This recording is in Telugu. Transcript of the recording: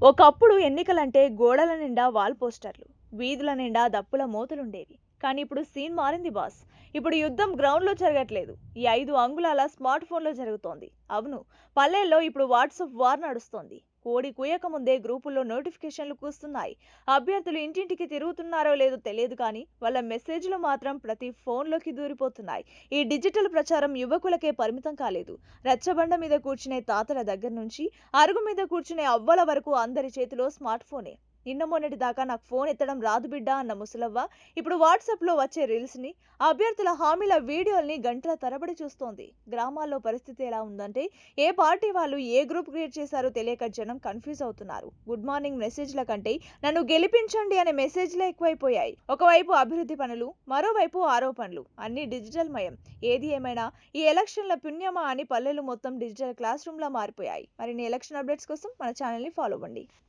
ఒకప్పుడు ఎన్నికలంటే గోడల నిండా వాల్ పోస్టర్లు వీధుల నిండా దప్పుల మోతలుండేవి. కానీ ఇప్పుడు సీన్ మారింది బాస్. ఇప్పుడు యుద్ధం గ్రౌండ్లో జరగట్లేదు. ఈ ఐదు అంగుళాల స్మార్ట్ ఫోన్లో జరుగుతోంది. అవును పల్లెల్లో ఇప్పుడు వాట్సాప్ వార్ నడుస్తోంది. కోడి కూయకముందే గ్రూపుల్లో నోటిఫికేషన్లు కూస్తున్నాయి. అభ్యర్థులు ఇంటింటికి తిరుగుతున్నారో లేదో తెలియదు కానీ వాళ్ళ మెసేజ్లు మాత్రం ప్రతి ఫోన్లోకి దూరిపోతున్నాయి. ఈ డిజిటల్ ప్రచారం యువకులకే పరిమితం కాలేదు. రచ్చబండ మీద కూర్చునే తాతల దగ్గర నుంచి అరుగు మీద కూర్చునే అవ్వల వరకు అందరి చేతిలో స్మార్ట్ ఫోనే నిన్న మొన్నటి దాకా నాకు ఫోన్ ఎత్తడం రాదు బిడ్డ అన్న ముసలవ్వ. ఇప్పుడు వాట్సాప్లో వచ్చే రీల్స్ని అభ్యర్థుల హామీల వీడియోల్ని గంటల తరబడి చూస్తోంది. గ్రామాల్లో పరిస్థితి ఎలా ఉందంటే ఏ పార్టీ వాళ్ళు ఏ గ్రూప్ క్రియేట్ చేశారో తెలియక జనం కన్ఫ్యూజ్ అవుతున్నారు. గుడ్ మార్నింగ్ మెసేజ్ల కంటే నన్ను గెలిపించండి అనే మెసేజ్లే ఎక్కువైపోయాయి. ఒకవైపు అభివృద్ధి పనులు మరోవైపు ఆరోపణలు. అన్ని డిజిటల్ మయం. ఏది ఏమైనా ఈ ఎలక్షన్ల పుణ్యమా అని పల్లెలు మొత్తం డిజిటల్ క్లాస్ రూమ్లా మారిపోయాయి. మరిన్ని ఎలక్షన్ అప్డేట్స్ కోసం మన ఛానల్ని ఫాలో అవ్వండి.